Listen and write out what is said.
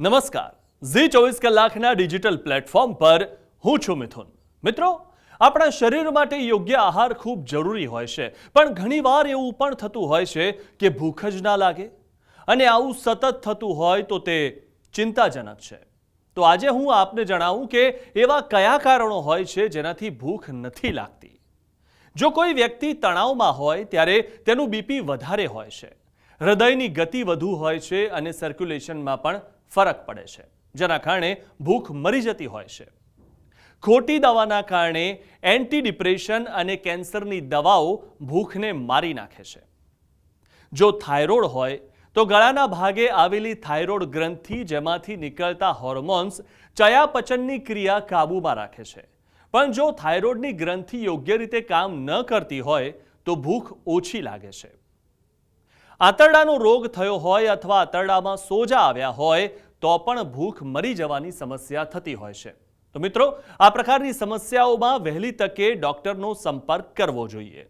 નમસ્કાર. ઝી ચોવીસ કલાકના ડિજિટલ પ્લેટફોર્મ પર હું છું મિથુન. મિત્રો, આપણા શરીર માટે યોગ્ય આહાર ખૂબ જરૂરી હોય છે, પણ ઘણીવાર એવું પણ થતું હોય છે કે ભૂખ જ ના લાગે અને આવું સતત થતું હોય તો તે ચિંતાજનક છે. તો આજે હું આપને જણાવું કે એવા કયા કારણો હોય છે જેનાથી ભૂખ નથી લાગતી. જો કોઈ વ્યક્તિ તણાવમાં હોય ત્યારે તેનું બીપી વધારે હોય છે. હૃદયની ગતિ વધુ હોય છે અને સર્ક્યુલેશનમાં પણ ફરક પડે છે. જેના કારણે ભૂખ મરી જતી હોય છે. ખોટી દવાના કારણે એન્ટી ડિપ્રેશન અને કેન્સરની દવાઓ ભૂખને મારી નાખે છે. જો થાઇરોઇડ હોય, તો ગળાના ભાગે આવેલી થાઇરોઇડ ગ્રંથિ જેમાંથી નીકળતા હોર્મોન્સ ચયાપચનની ક્રિયા કાબૂમાં રાખે છે. પણ જો થાઇરોઇડની ગ્રંથિ યોગ્ય રીતે કામ ન કરતી હોય, તો ભૂખ ઓછી લાગે છે. આંતરડાનો રોગ થયો હોય અથવા આંતરડામાં સોજા આવ્યા હોય તો પણ ભૂખ મરી જવાની સમસ્યા થતી હોય છે. તો મિત્રો, આ પ્રકારની સમસ્યાઓમાં વહેલી તકે ડોક્ટરનો સંપર્ક કરવો જોઈએ.